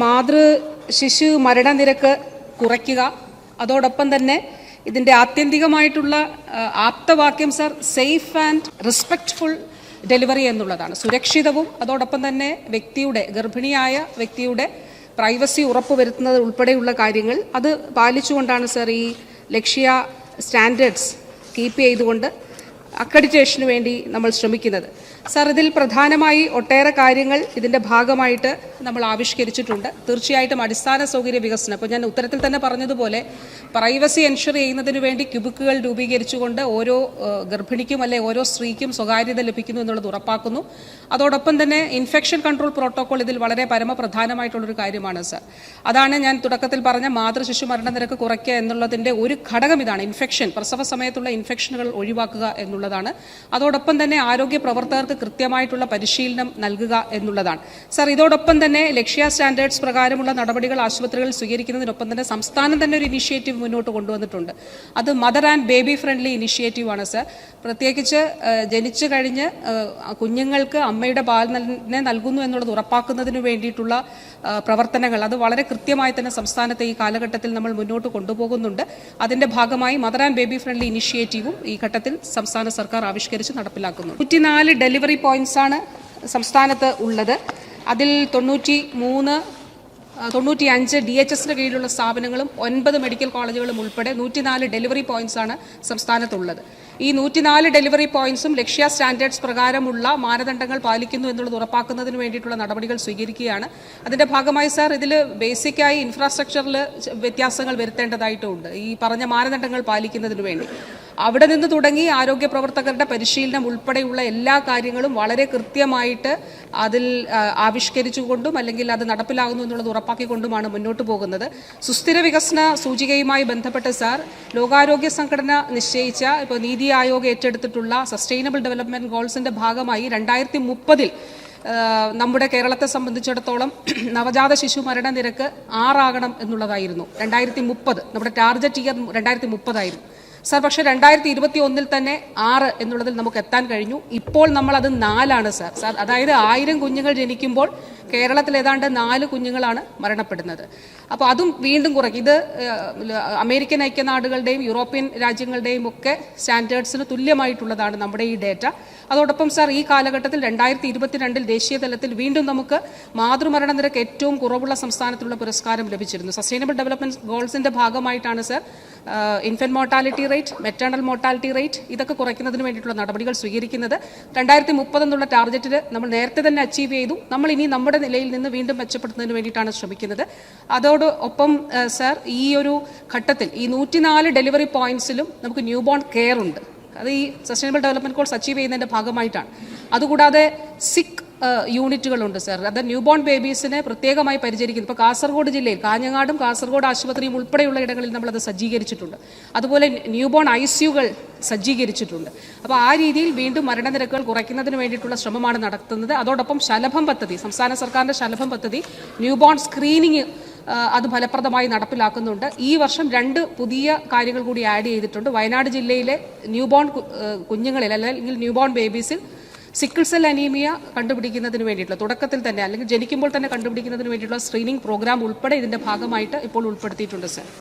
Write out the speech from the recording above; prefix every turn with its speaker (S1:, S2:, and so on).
S1: മാതൃ ശിശു മരണനിരക്ക് കുറയ്ക്കുക. അതോടൊപ്പം തന്നെ ഇതിന്റെ ആത്യന്തികമായിട്ടുള്ള ആപ്തവാക്യം sir safe and respectful delivery എന്നുള്ളതാണ്. സുരക്ഷിതവും അതോടൊപ്പം തന്നെ വ്യക്തിയുടെ ഗർഭിണിയായ വ്യക്തിയുടെ പ്രൈവസി ഉറപ്പുവരുത്തുന്നത് ഉൾപ്പെടെയുള്ള കാര്യങ്ങൾ അത് പാലിച്ചുകൊണ്ടാണ് സർ ഈ ലക്ഷ്യ സ്റ്റാൻഡേർഡ്സ് കീപ്പ് ചെയ്തുകൊണ്ട് അക്രഡിറ്റേഷന് വേണ്ടി നമ്മൾ ശ്രമിക്കുന്നത്. സർ ഇതിൽ പ്രധാനമായി ഒട്ടേറെ കാര്യങ്ങൾ ഇതിന്റെ ഭാഗമായിട്ട് നമ്മൾ ആവിഷ്കരിച്ചിട്ടുണ്ട്. തീർച്ചയായിട്ടും അടിസ്ഥാന സൗകര്യ വികസനം. ഇപ്പോൾ ഞാൻ ഉത്തരത്തിൽ തന്നെ പറഞ്ഞതുപോലെ പ്രൈവസി എൻഷുർ ചെയ്യുന്നതിന് വേണ്ടി ക്യൂബിക്കുകൾ രൂപീകരിച്ചുകൊണ്ട് ഓരോ ഗർഭിണിക്കും അല്ലെ ഓരോ സ്ത്രീക്കും സ്വകാര്യത ലഭിക്കുന്നു എന്നുള്ളത് ഉറപ്പാക്കുന്നു. അതോടൊപ്പം തന്നെ ഇൻഫെക്ഷൻ കൺട്രോൾ പ്രോട്ടോകോൾ ഇതിൽ വളരെ പരമപ്രധാനമായിട്ടുള്ളൊരു കാര്യമാണ് സർ. അതാണ് ഞാൻ തുടക്കത്തിൽ പറഞ്ഞ മാതൃ ശിശു മരണനിരക്ക് കുറയ്ക്കുക എന്നുള്ളതിന്റെ ഒരു ഘടകം ഇതാണ് ഇൻഫെക്ഷൻ. പ്രസവ സമയത്തുള്ള ഇൻഫെക്ഷനുകൾ ഒഴിവാക്കുക എന്നുള്ളതാണ്. അതോടൊപ്പം തന്നെ ആരോഗ്യ പ്രവർത്തകർക്ക് കൃത്യമായിട്ടുള്ള പരിശീലനം നൽകുക എന്നുള്ളതാണ്. സർ ഇതോടൊപ്പം തന്നെ ലക്ഷ്യ സ്റ്റാൻഡേർഡ്സ് പ്രകാരമുള്ള നടപടികൾ ആശുപത്രികൾ സ്വീകരിക്കുന്നതിനൊപ്പം തന്നെ സംസ്ഥാനം തന്നെ ഒരു ഇനിഷ്യേറ്റീവ് മുന്നോട്ട് കൊണ്ടുവന്നിട്ടുണ്ട്. അത് mother and baby friendly ഇനിഷ്യേറ്റീവാണ് sir. പ്രത്യേകിച്ച് ജനിച്ചു കഴിഞ്ഞ് കുഞ്ഞുങ്ങൾക്ക് അമ്മയുടെ തന്നെ നൽകുന്നു എന്നുള്ളത് ഉറപ്പാക്കുന്നതിന് വേണ്ടിയിട്ടുള്ള പ്രവർത്തനങ്ങൾ. അത് വളരെ കൃത്യമായി തന്നെ സംസ്ഥാനത്തെ ഈ കാലഘട്ടത്തിൽ നമ്മൾ മുന്നോട്ട് കൊണ്ടുപോകുന്നുണ്ട്. അതിന്റെ ഭാഗമായി മദർ ആൻഡ് ബേബി ഫ്രണ്ട്ലി ഇനിഷ്യേറ്റീവും ഈ ഘട്ടത്തിൽ സംസ്ഥാന സർക്കാർ ആവിഷ്കരിച്ച് നടപ്പിലാക്കുന്നു. നൂറ്റിനാല് ഡെലിവറി പോയിന്റ്സ് ആണ് സംസ്ഥാനത്ത് ഉള്ളത്. അതിൽ തൊണ്ണൂറ്റി മൂന്ന് തൊണ്ണൂറ്റി അഞ്ച് ഡി എച്ച് എസിന് കീഴിലുള്ള സ്ഥാപനങ്ങളും ഒൻപത് മെഡിക്കൽ കോളേജുകളും ഉൾപ്പെടെ നൂറ്റിനാല് ഡെലിവറി പോയിന്റ്സ് ആണ് സംസ്ഥാനത്തുള്ളത്. ഈ നൂറ്റിനാല് ഡെലിവറി പോയിന്റ്സും ലക്ഷ്യ സ്റ്റാൻഡേർഡ്സ് പ്രകാരമുള്ള മാനദണ്ഡങ്ങൾ പാലിക്കുന്നു എന്നുള്ളത് ഉറപ്പാക്കുന്നതിന് വേണ്ടിയിട്ടുള്ള നടപടികൾ സ്വീകരിക്കുകയാണ്. അതിന്റെ ഭാഗമായി സാർ ഇതിൽ ബേസിക്കായി ഇൻഫ്രാസ്ട്രക്ചറിൽ വ്യത്യാസങ്ങൾ വരുത്തേണ്ടതായിട്ടുണ്ട്. ഈ പറഞ്ഞ മാനദണ്ഡങ്ങൾ പാലിക്കുന്നതിന് വേണ്ടി. അവിടെ നിന്ന് തുടങ്ങി ആരോഗ്യ പ്രവർത്തകരുടെ പരിശീലനം ഉൾപ്പെടെയുള്ള എല്ലാ കാര്യങ്ങളും വളരെ കൃത്യമായിട്ട് അതിൽ ആവിഷ്കരിച്ചുകൊണ്ടും അല്ലെങ്കിൽ അത് നടപ്പിലാകുന്നു എന്നുള്ളത് ഉറപ്പാക്കിക്കൊണ്ടുമാണ് മുന്നോട്ട് പോകുന്നത്. സുസ്ഥിര വികസന സൂചികയുമായി ബന്ധപ്പെട്ട് സാർ ലോകാരോഗ്യ സംഘടന നിശ്ചയിച്ച ഇപ്പോൾ നീതി ആയോഗ് ഏറ്റെടുത്തിട്ടുള്ള സസ്റ്റൈനബിൾ ഡെവലപ്മെന്റ് ഗോൾസിന്റെ ഭാഗമായി രണ്ടായിരത്തി മുപ്പതിൽ നമ്മുടെ കേരളത്തെ സംബന്ധിച്ചിടത്തോളം നവജാത ശിശു മരണ നിരക്ക് ആറാകണം എന്നുള്ളതായിരുന്നു. രണ്ടായിരത്തി മുപ്പത് നമ്മുടെ ടാർജറ്റ് ഇയർ രണ്ടായിരത്തി മുപ്പതായിരുന്നു സാർ പക്ഷേ രണ്ടായിരത്തി ഇരുപത്തി ഒന്നിൽ തന്നെ ആറ് എന്നുള്ളതിൽ നമുക്ക് എത്താൻ കഴിഞ്ഞു. ഇപ്പോൾ നമ്മൾ അത് നാലാണ് സാർ. സാർ അതായത് ആയിരം കുഞ്ഞുങ്ങൾ ജനിക്കുമ്പോൾ കേരളത്തിൽ ഏതാണ്ട് നാല് കുഞ്ഞുങ്ങളാണ് മരണപ്പെടുന്നത്. അപ്പോൾ അതും വീണ്ടും കുറയ്ക്കും. ഇത് അമേരിക്കൻ ഐക്യനാടുകളുടെയും യൂറോപ്യൻ രാജ്യങ്ങളുടെയും ഒക്കെ സ്റ്റാൻഡേർഡ്സിന് തുല്യമായിട്ടുള്ളതാണ് നമ്മുടെ ഈ ഡേറ്റ. അതോടൊപ്പം സാർ ഈ കാലഘട്ടത്തിൽ രണ്ടായിരത്തി ഇരുപത്തിരണ്ടിൽ ദേശീയ തലത്തിൽ വീണ്ടും നമുക്ക് മാതൃമരണ നിരക്ക് ഏറ്റവും കുറവുള്ള സംസ്ഥാനത്തിലുള്ള പുരസ്കാരം ലഭിച്ചിരുന്നു. സസ്റ്റൈനബിൾ ഡെവലപ്മെന്റ് ഗോൾസിന്റെ ഭാഗമായിട്ടാണ് sir infant mortality rate maternal mortality rate ഇതൊക്കെ കുറയ്ക്കുന്നതിന് വേണ്ടിയിട്ടുള്ള നടപടികൾ സ്വീകരിക്കുന്നത്. രണ്ടായിരത്തി മുപ്പത് എന്നുള്ള ടാർഗറ്റിൽ നമ്മൾ നേരത്തെ തന്നെ അച്ചീവ് ചെയ്തു. നമ്മൾ ഇനി നമ്മുടെ നിലയിൽ നിന്ന് വീണ്ടും മെച്ചപ്പെടുത്തുന്നതിന് വേണ്ടിയിട്ടാണ് ശ്രമിക്കുന്നത്. അതോട് ഒപ്പം സർ സാർ ഈ ഒരു ഘട്ടത്തിൽ ഈ നൂറ്റിനാല് ഡെലിവറി പോയിന്റ്സിലും നമുക്ക് ന്യൂ ബോൺ കെയർ ഉണ്ട്. അത് ഈ സസ്റ്റൈനബിൾ ഡെവലപ്മെന്റ് ഗോൾസ് അച്ചീവ് ചെയ്യുന്നതിന്റെ ഭാഗമായിട്ടാണ്. അതുകൂടാതെ സിക്ക് യൂണിറ്റുകളുണ്ട് സർ. അത് ന്യൂ ബോൺ ബേബീസിനെ പ്രത്യേകമായി പരിചരിക്കുന്നു. ഇപ്പോൾ കാസർഗോഡ് ജില്ലയിൽ കാഞ്ഞങ്ങാടും കാസർഗോഡ് ആശുപത്രിയും ഉൾപ്പെടെയുള്ള ഇടങ്ങളിൽ നമ്മളത് സജ്ജീകരിച്ചിട്ടുണ്ട്. അതുപോലെ ന്യൂ ബോൺ ഐ സിയുകൾ സജ്ജീകരിച്ചിട്ടുണ്ട്. അപ്പോൾ ആ രീതിയിൽ വീണ്ടും മരണനിരക്കുകൾ കുറയ്ക്കുന്നതിന് വേണ്ടിയിട്ടുള്ള ശ്രമമാണ് നടത്തുന്നത്. അതോടൊപ്പം ശലഭം പദ്ധതി സംസ്ഥാന സർക്കാരിന്റെ ശലഭം പദ്ധതി ന്യൂ ബോൺ സ്ക്രീനിങ് അത് ഫലപ്രദമായി നടപ്പിലാക്കുന്നുണ്ട്. ഈ വർഷം രണ്ട് പുതിയ കാര്യങ്ങൾ കൂടി ആഡ് ചെയ്തിട്ടുണ്ട്. വയനാട് ജില്ലയിലെ ന്യൂബോൺ ബോൺ കുഞ്ഞുങ്ങളിൽ അല്ലെങ്കിൽ ന്യൂബോൺ ബേബീസിൽ സിക്കിൾ സെൽ അനീമിയ കണ്ടുപിടിക്കുന്നതിന് വേണ്ടിയിട്ടുള്ള തുടക്കത്തിൽ തന്നെ അല്ലെങ്കിൽ ജനിക്കുമ്പോൾ തന്നെ കണ്ടുപിടിക്കുന്നതിന് വേണ്ടിയിട്ടുള്ള സ്ക്രീനിംഗ് പ്രോഗ്രാം ഉൾപ്പെടെ ഇതിന്റെ ഭാഗമായിട്ട് ഇപ്പോൾ ഉൾപ്പെടുത്തിയിട്ടുണ്ട് സർ.